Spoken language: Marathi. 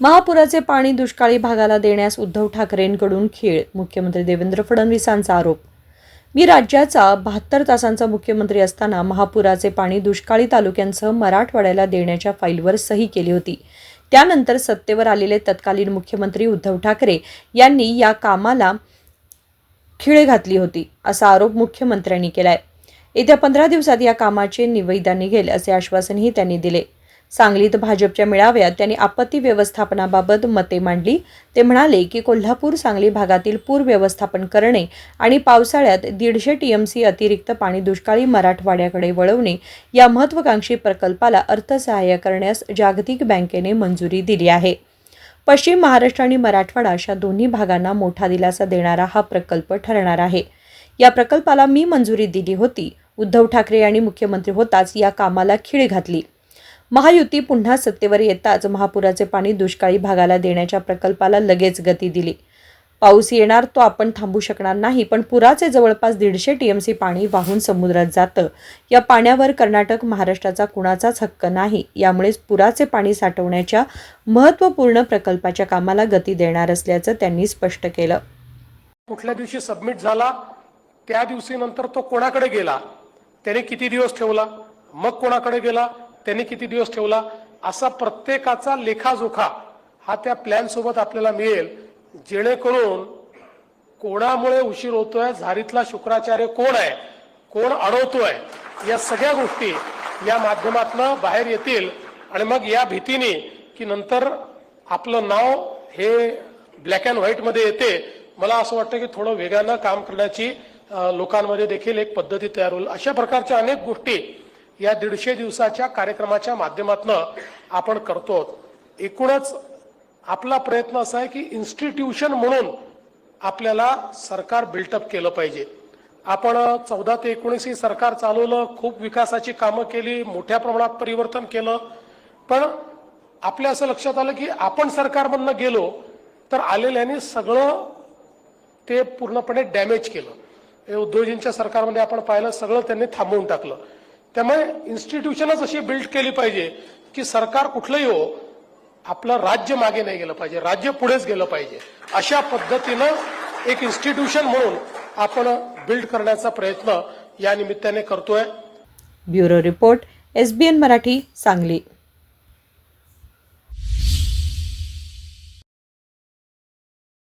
महापुराचे पाणी दुष्काळी भागाला देण्यास उद्धव ठाकरेंकडून खेळ मुख्यमंत्री देवेंद्र फडणवीसांचा आरोप. मी राज्याचा बहात्तर तासांचा मुख्यमंत्री असताना महापुराचे पाणी दुष्काळी तालुक्यांसह मराठवाड्याला देण्याच्या फाईलवर सही केली होती. त्यानंतर सत्तेवर आलेले तत्कालीन मुख्यमंत्री उद्धव ठाकरे यांनी या कामाला खिळे घातली होती असा आरोप मुख्यमंत्र्यांनी केलाय. येत्या पंधरा दिवसात या कामाचे निवेदन निघेल असे आश्वासनही त्यांनी दिले. सांगलीत भाजपच्या मेळाव्यात त्यांनी आपत्ती व्यवस्थापनाबाबत मते मांडली. ते म्हणाले की कोल्हापूर सांगली भागातील पूर व्यवस्थापन करणे आणि पावसाळ्यात दीडशे टीएमसी अतिरिक्त पाणी दुष्काळी मराठवाड्याकडे वळवणे या महत्त्वाकांक्षी प्रकल्पाला अर्थसहाय्य करण्यास जागतिक बँकेने मंजुरी दिली आहे. पश्चिम महाराष्ट्र आणि मराठवाडा अशा दोन्ही भागांना मोठा दिलासा देणारा हा प्रकल्प ठरणार आहे. या प्रकल्पाला मी मंजुरी दिली होती. उद्धव ठाकरे यांनी मुख्यमंत्री होताच या कामाला खीळ घातली. महायुती पुन्हा सत्तेवर येताच महापुराचे पाणी दुष्काळी भागाला देण्याच्या प्रकल्पाला लगेच गती दिली. पाऊस येणार तो आपण थांबू शकणार नाही पण पुराचे जवळपास दीडशे टीएमसी पाणी वाहून समुद्रात जातं. या पाण्यावर कर्नाटक महाराष्ट्राचा कुणाचाच हक्क नाही यामुळेच पुराचे पाणी साठवण्याच्या महत्त्वपूर्ण प्रकल्पाच्या कामाला गती देणार असल्याचं त्यांनी स्पष्ट केलं. कुठल्या दिवशी सबमिट झाला त्या दिवशी नंतर तो कोणाकडे गेला त्याने किती दिवस ठेवला मग कोणाकडे गेला त्यांनी किती दिवस ठेवला? असा प्रत्येकाचा लेखाजोखा हा त्या प्लॅन सोबत आपल्याला मिळेल. जेणेकरून कोणामुळे उशीर होतोय झारीतला शुक्राचार्य कोण आहे कोण अडवतोय या सगळ्या गोष्टी या माध्यमातनं बाहेर येतील. आणि मग या भीतीने की नंतर आपलं नाव हे ब्लॅक अँड व्हाईटमध्ये येते. मला असं वाटतं की थोडं वेगानं काम करण्याची लोकांमध्ये देखील एक पद्धती तयार होईल. अशा प्रकारच्या अनेक गोष्टी या दीडशे दिवसाच्या कार्यक्रमाच्या माध्यमातनं आपण करतो. एकूणच आपला प्रयत्न असा आहे की इन्स्टिट्यूशन म्हणून आपल्याला सरकार बिल्टअप केलं पाहिजे. आपण चौदा ते एकोणीस ही सरकार चालवलं खूप विकासाची कामं केली मोठ्या प्रमाणात परिवर्तन केलं. पण आपल्या असं लक्षात आलं की आपण सरकारमधनं गेलो तर आलेल्यांनी सगळं ते पूर्णपणे डॅमेज केलं. हे सरकारमध्ये आपण पाहिलं सगळं त्यांनी थांबवून टाकलं. त्यामुळे इन्स्टिट्यूशनच अशी बिल्ड केली पाहिजे की सरकार कुठलंही हो आपलं राज्य मागे नाही गेलं पाहिजे राज्य पुढेच गेलं पाहिजे. अशा पद्धतीनं एक इन्स्टिट्यूशन म्हणून आपण बिल्ड करण्याचा प्रयत्न या निमित्ताने करतोय. Bureau report S B N Marathi Sangli.